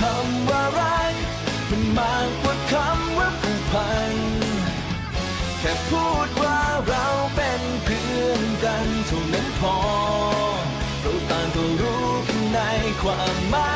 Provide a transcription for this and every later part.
คำว่ารักมันมากกว่าคำว่าผูกพัน แค่พูดว่าเราเป็นเพื่อนกันเท่านั้นพอเราต่างก็รู้กันในความหมาย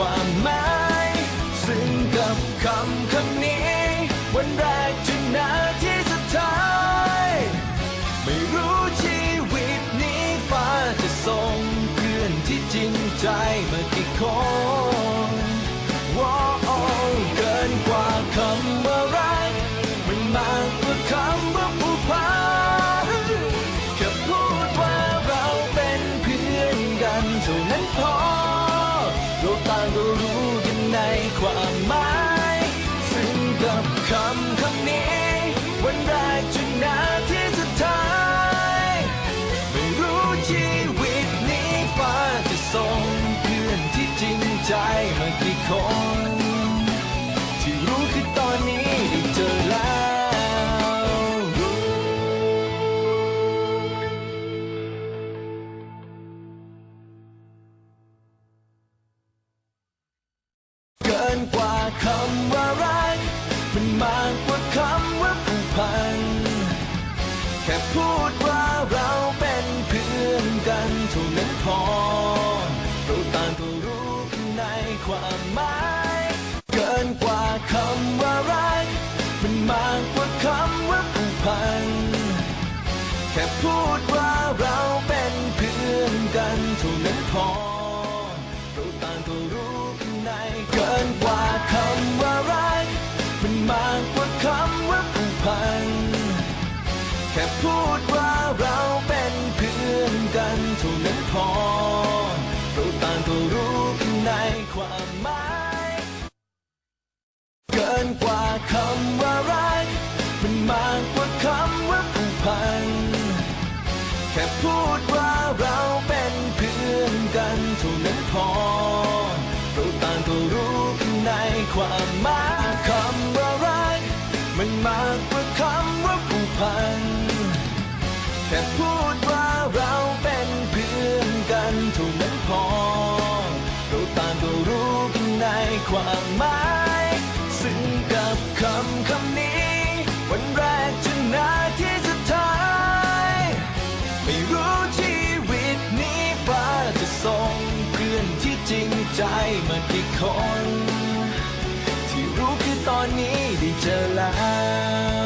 ความหมาย ก็รู้กันในความหมาย พอเราต่างก็รู้กันในความหมาย เกินกว่าคำว่ารักมันมากกว่าคำว่าผูกพัน แค่พูดว่าเราเป็นเพื่อนกันเท่านั้นพอเราต่างก็รู้กันในเกินกว่าคำว่ารักมันมากกว่าคำว่าผูกพัน แค่พูดว่า พรเราต่างก็รู้ข้าในความหมายเกินกว่าคำว่ารักมันมากกว่าคำว่าผูกพัน แค่พูดว่าเราเป็นเพื่อนกันเท่นั้นพอเราต่างก็รู้ข้าในความหมาย ความหมายซึ่งกับคำคำนี้ วันแรกจนนาทีสุดท้าย ไม่รู้ชีวิตนี้ฟ้าจะส่งเพื่อนที่จริงใจมากี่คน ที่รู้คือตอนนี้ได้เจอแล้ว